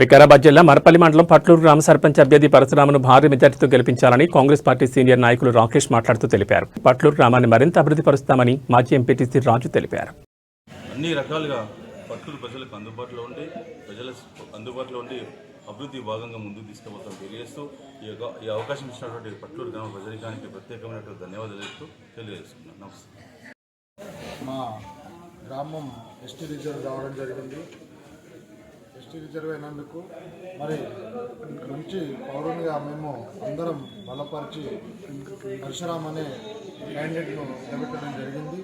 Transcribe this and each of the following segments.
వికారాబాద్ జిల్లా మరపల్లి మండలం పట్లూరు గ్రామ సర్పంచ్ అభ్యర్థి పరశురామను భారీ మెజార్టీతో గెలిపించాలని కాంగ్రెస్ పార్టీ సీనియర్ నాయకులు రాకేష్ మాట్లాడుతూ తెలిపారు. పట్లూరు గ్రామాన్ని మరింత అభివృద్ధి పరుస్తామని మాజీ ఎంపీటీసీ రాజు తెలిపారు. అన్ని రకాలుగా పట్టూరు ప్రజలకు అందుబాటులో ఉండి ప్రజల అందుబాటులో ఉండి అభివృద్ధి భాగంగా ముందుకు తీసుకుపోతాం తెలియజేస్తూ ఈ యొక్క ఈ అవకాశం ఇచ్చినటువంటి పట్టూరు గ్రామ ప్రజలకానికి ప్రత్యేకమైనటువంటి ధన్యవాదాలు చెప్తూ తెలియజేస్తున్నాను. నమస్తే. మా గ్రామం ఎస్టీ రిజర్వ్ రావడం జరిగింది. ఎస్టీ రిజర్వ్ అయినందుకు మరి మంచి పౌరునిగా మేము అందరం బలపరిచి పరశురామ్ అనే క్యాండిడేట్ను నిలబెట్టడం జరిగింది.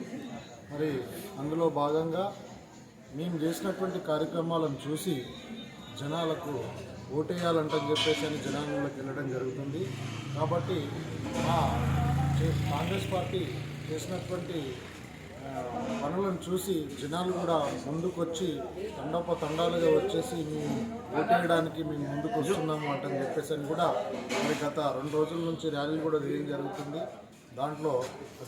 మరి అందులో భాగంగా మేము చేసినటువంటి కార్యక్రమాలను చూసి జనాలకు ఓటేయాలంటని చెప్పేసి అని జనాల్లోకి వెళ్ళడం జరుగుతుంది. కాబట్టి మా కాంగ్రెస్ పార్టీ చేసినటువంటి పనులను చూసి జనాలు కూడా ముందుకొచ్చి తండోప తండాలుగా వచ్చేసి మేము ఓటేయడానికి మేము ముందుకు వస్తున్నాము అంటని చెప్పేసి అని కూడా మరి గత రెండు రోజుల నుంచి ర్యాలీ కూడా వేయడం జరుగుతుంది. దాంట్లో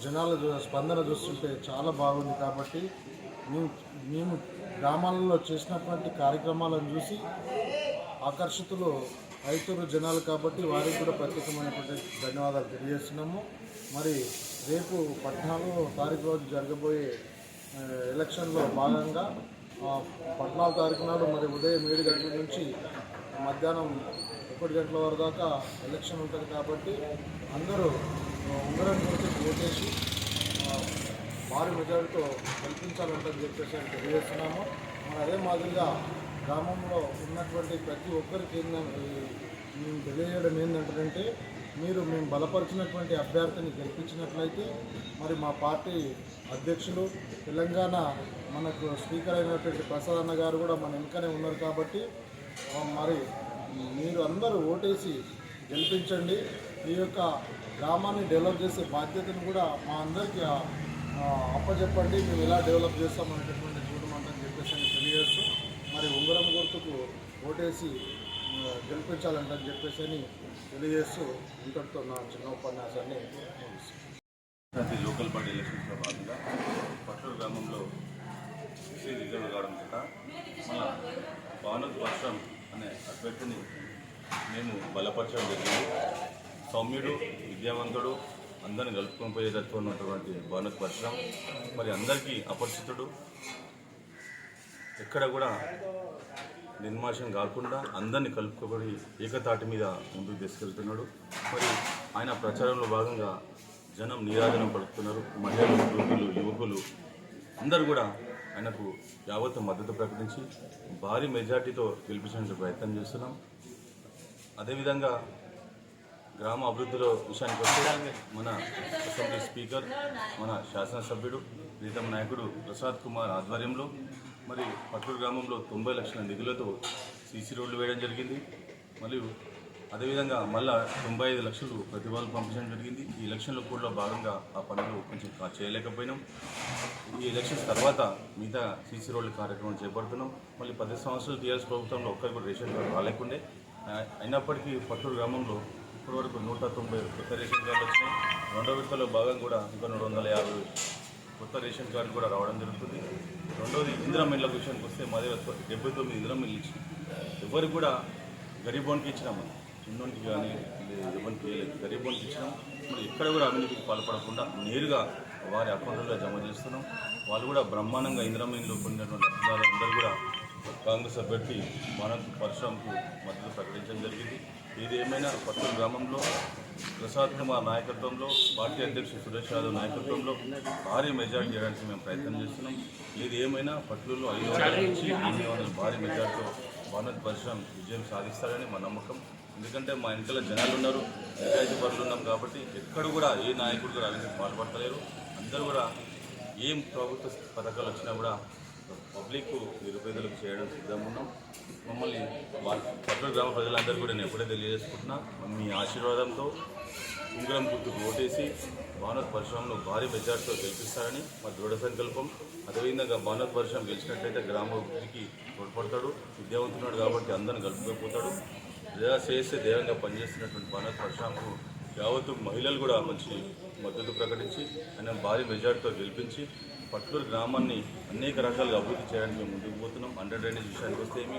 జనాల స్పందన చూస్తుంటే చాలా బాగుంది కాబట్టి మేము మేము గ్రామాలలో చేసినటువంటి కార్యక్రమాలను చూసి ఆకర్షితులు రైతులు జనాలు కాబట్టి వారికి కూడా ప్రత్యేకమైనటువంటి ధన్యవాదాలు తెలియజేస్తున్నాము. మరి రేపు పద్నాలుగు తారీఖు రోజు జరగబోయే ఎలక్షన్లో భాగంగా పద్నాలుగు తారీఖు నాడు మరి ఉదయం ఏడు గంటల నుంచి మధ్యాహ్నం ఒకటి గంటల వరకు దాకా ఎలక్షన్ ఉంటుంది కాబట్టి అందరూ ఆ, ఉంగరం గురించి ఓటేసి ఆ, భారీ మెజారిటీతో చెప్పేసి అని తెలియజేస్తున్నాము. మరి అదే మాదిరిగా గ్రామంలో ఉన్నటువంటి ప్రతి ఒక్కరికి ఏంటంటే మేము తెలియజేయడం ఏంటంటే మీరు మేము బలపరిచినటువంటి అభ్యర్థిని గెలిపించినట్లయితే మరి మా పార్టీ అధ్యక్షులు తెలంగాణ మనకు స్పీకర్ అయినటువంటి ప్రసాద్ అన్న గారు కూడా మన వెనుకనే ఉన్నారు కాబట్టి మరి మీరు అందరూ ఓటేసి గెలిపించండి. ఈ యొక్క గ్రామాన్ని డెవలప్ చేసే బాధ్యతను కూడా మా అందరికీ అప్పచెప్పండి మేము ఎలా డెవలప్ చేస్తామనేటటువంటి చూడమంటని చెప్పేసి తెలియజేస్తూ మరి ఉంగరం గుర్తుకు ఓటేసి గెలిపించాలంటని చెప్పేసి అని తెలియజేస్తూ ఇంతటితో నా చిన్న ఉపన్యాసాన్ని ప్రతి లోకల్ బాడీ ఎలక్షన్స్లో భాగంగా పట్టూరు గ్రామంలో శ్రీ రిజర్వ్ కావడం చేత మన భానుత్ వర్షం అనే అభ్యర్థిని మేము బలపరచడం జరిగింది. సౌమ్యుడు విద్యావంతుడు అందరిని కలుపుకొని పోయేటట్టు ఉన్నటువంటి భానుత్ వర్షం మరి అందరికీ అపరిచితుడు ఎక్కడ కూడా నిర్మాషం కాకుండా అందరిని కలుపుకొని ఏకతాటి మీద ముందుకు తీసుకెళ్తున్నాడు. మరి ఆయన ప్రచారంలో భాగంగా జనం నీరాజనం పడుతున్నారు మహిళలు వృద్ధులు యువకులు అందరూ కూడా ఆయనకు యావత్ మద్దతు ప్రకటించి భారీ మెజార్టీతో గెలిపించడానికి ప్రయత్నం చేస్తున్నాం. అదేవిధంగా గ్రామ అభివృద్ధిలో విషయానికి వస్తే మన అసెంబ్లీ స్పీకర్ మన శాసనసభ్యుడు ప్రీతం నాయకుడు ప్రసాద్ కుమార్ ఆధ్వర్యంలో మరి పట్టూరు గ్రామంలో తొంభై లక్షల నిధులతో సీసీ రోడ్లు వేయడం జరిగింది. మరియు అదేవిధంగా మళ్ళా తొంభై ఐదు లక్షలు ప్రతిభాలు పంపించడం జరిగింది. ఈ ఎలక్షన్లో కూడా భాగంగా ఆ పనులు కొంచెం చేయలేకపోయినాం ఈ ఎలక్షన్స్ తర్వాత మిగతా సీసీ రోడ్ల కార్యక్రమం చేపడుతున్నాం. మళ్ళీ పది సంవత్సరాలు టీఆర్ఎస్ ప్రభుత్వంలో ఒక్కరికి కూడా రేషన్ కార్డు రాలేకుండే. అయినప్పటికీ పట్టూరు గ్రామంలో ఇప్పటివరకు నూట తొంభై కొత్త రేషన్ కార్డు వచ్చినాయి. రెండో విడతలో భాగం కూడా ఇంకా రెండు వందల యాభై కొత్త రేషన్ కార్డు కూడా రావడం జరుగుతుంది. రెండోది ఇందిరామిళ్ళ విషయానికి వస్తే మా దగ్గర డెబ్బై తొమ్మిది ఇందిరా మిల్లు ఇచ్చి ఎవరికి కూడా గరీబోన్కి ఇచ్చినాం మనం. చిన్నోనికి కానీ ఎవరికి గరీబోనికి గరీబోన్కి ఇచ్చినాం. మనం ఎక్కడ కూడా అవినీతికి పాల్పడకుండా నేరుగా వారి అకౌంట్లో జమ చేస్తున్నాం. వాళ్ళు కూడా బ్రహ్మాండంగా ఇందిరామిళ్ళు పొందినటువంటి అధికారులు అందరూ కూడా కాంగ్రెస్ అభ్యర్థి మనకు పరిశ్రమకు మద్దతు ప్రకటించడం జరిగింది. ఇది ఏమైనా పట్టు గ్రామంలో ప్రసాద్ కుమార్ నాయకత్వంలో పార్టీ అధ్యక్షుడు సురేష్ యాదవ్ నాయకత్వంలో భారీ మెజార్టీ చేయడానికి మేము ప్రయత్నం చేస్తున్నాం. ఏది ఏమైనా పట్లూరులో ఐదు వందల నుంచి ఎనిమిది వందల భారీ మెజార్టీతో భారత్ పరిశ్రమ విజయం సాధిస్తారని మా నమ్మకం. ఎందుకంటే మా వెనకాల జనాలు ఉన్నారు నిజాయితీ పనులు ఉన్నాం కాబట్టి ఎక్కడ కూడా ఏ నాయకుడు కూడా అవినీతికి పాల్పడతలేరు. అందరూ కూడా ఏం ప్రభుత్వ పథకాలు వచ్చినా కూడా పబ్లిక్ నిరుపేదలకు చేయడం సిద్ధంగా ఉన్నాం మమ్మల్ని వాళ్ళ పట్టణ గ్రామ ప్రజలందరూ కూడా నేను ఎప్పుడే తెలియజేసుకుంటున్నా. మీ ఆశీర్వాదంతో ఉంగరం గుర్తుకు ఓటేసి భానత్ పరిశ్రమను భారీ మెజార్టీతో గెలిపిస్తారని మా దృఢ సంకల్పం. అదేవిధంగా భానత్ పరిశ్రమ గెలిచినట్లయితే గ్రామ అభివృద్ధికి తోడ్పడతాడు విద్యావంతున్నాడు కాబట్టి అందరిని కలుపుకోపోతాడు ప్రజా చేస్తే దేవంగా పనిచేస్తున్నటువంటి భానత్ పరిశ్రమకు యావత్తు మహిళలు కూడా మంచి మద్దతు ప్రకటించి ఆయన భారీ మెజార్టీతో గెలిపించి పట్లూరు గ్రామాన్ని అనేక రకాలుగా అభివృద్ధి చేయడానికి మేము ముందుకు పోతున్నాం. అండర్ డ్రైనేజ్ విషయానికి వస్తే ఏమి?